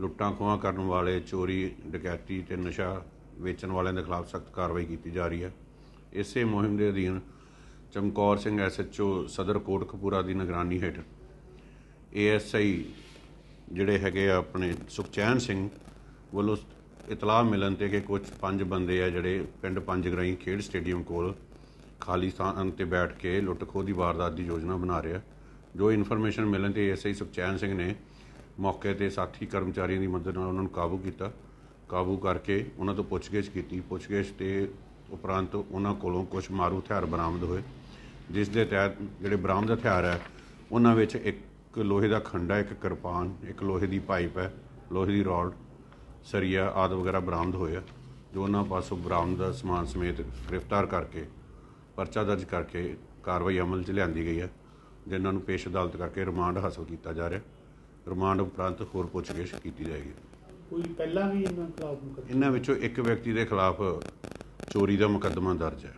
ਲੁੱਟਾਂ ਖੋਹਾਂ ਕਰਨ ਵਾਲੇ, ਚੋਰੀ, ਡਕੈਤੀ ਤੇ ਨਸ਼ਾ ਵੇਚਣ ਵਾਲਿਆਂ ਦੇ ਖਿਲਾਫ ਸਖਤ ਕਾਰਵਾਈ ਕੀਤੀ ਜਾ ਰਹੀ ਹੈ। ਇਸੇ ਮੁਹਿੰਮ ਦੇ ਅਧੀਨ ਚਮਕੌਰ ਸਿੰਘ ਐਸਐਚਓ ਸਦਰ ਕੋਟਕਪੂਰਾ ਦੀ ਨਿਗਰਾਨੀ ਹੇਠ ਏਐਸਆਈ ਜਿਹੜੇ ਹੈਗੇ ਆ ਆਪਣੇ ਸੁਖਚੈਨ ਸਿੰਘ ਵੱਲੋਂ ਇਤਲਾਹ ਮਿਲਣ ਤੇ ਕਿ ਕੁਝ ਪੰਜ ਬੰਦੇ ਆ ਜਿਹੜੇ ਪਿੰਡ ਪੰਜਗਰਾਈ ਖੇਡ ਸਟੇਡੀਅਮ ਕੋਲ ਖਾਲੀ ਸਥਾਨ ਤੇ ਬੈਠ ਕੇ ਲੁੱਟ ਖੋਹ ਦੀ ਵਾਰਦਾਤ ਦੀ ਯੋਜਨਾ ਬਣਾ ਰਿਹਾ ਜੋ ਇਨਫੋਰਮੇਸ਼ਨ ਮਿਲਣ ਤੇ ਏਐਸਆਈ ਸੁਖਚੈਨ ਸਿੰਘ ਨੇ ਮੌਕੇ ਤੇ ਸਾਥੀ ਕਰਮਚਾਰੀਆਂ ਦੀ ਮਦਦ ਨਾਲ ਉਹਨਾਂ ਨੂੰ ਕਾਬੂ ਕੀਤਾ। ਕਾਬੂ ਕਰਕੇ ਉਹਨਾਂ ਤੋਂ ਪੁੱਛਗਿੱਛ ਕੀਤੀ। ਪੁੱਛਗਿੱਛ ਤੇ ਉਪਰੰਤ ਉਹਨਾਂ ਕੋਲੋਂ ਕੁਝ ਮਾਰੂ ਹਥਿਆਰ ਬਰਾਮਦ ਹੋਏ। ਜਿਸ ਦੇ ਤਹਿਤ ਜਿਹੜੇ ਬਰਾਮਦ ਹਥਿਆਰ ਹੈ, ਉਹਨਾਂ ਵਿੱਚ ਇੱਕ ਲੋਹੇ ਦਾ ਖੰਡਾ, ਇੱਕ ਕਿਰਪਾਨ, ਇੱਕ ਲੋਹੇ ਦੀ ਪਾਈਪ ਹੈ, ਲੋਹੇ ਦੀ ਰੋਡ, ਸਰੀਆ ਆਦਿ ਵਗੈਰਾ ਬਰਾਮਦ ਹੋਇਆ ਜੋ ਉਹਨਾਂ ਪਾਸੋਂ ਬਰਾਮਦ ਦਾ ਸਮਾਨ ਸਮੇਤ ਗ੍ਰਿਫਤਾਰ ਕਰਕੇ, ਪਰਚਾ ਦਰਜ ਕਰਕੇ ਕਾਰਵਾਈ ਅਮਲ 'ਚ ਲਿਆਂਦੀ ਗਈ ਹੈ, ਜਿਨ੍ਹਾਂ ਨੂੰ ਪੇਸ਼ ਅਦਾਲਤ ਕਰਕੇ ਰਿਮਾਂਡ ਹਾਸਲ ਕੀਤਾ ਜਾ ਰਿਹਾ। ਰਿਮਾਂਡ ਉਪਰੰਤ ਹੋਰ ਪੁੱਛਗਿੱਛ ਕੀਤੀ ਜਾਏਗੀ। ਕੋਈ ਪਹਿਲਾਂ ਵੀ ਇਹਨਾਂ ਖਿਲਾਫ ਮੁਕੱਦਮਾ? ਇਹਨਾਂ ਵਿੱਚੋਂ ਇੱਕ ਵਿਅਕਤੀ ਦੇ ਖਿਲਾਫ ਚੋਰੀ ਦਾ ਮੁਕੱਦਮਾ ਦਰਜ ਹੈ।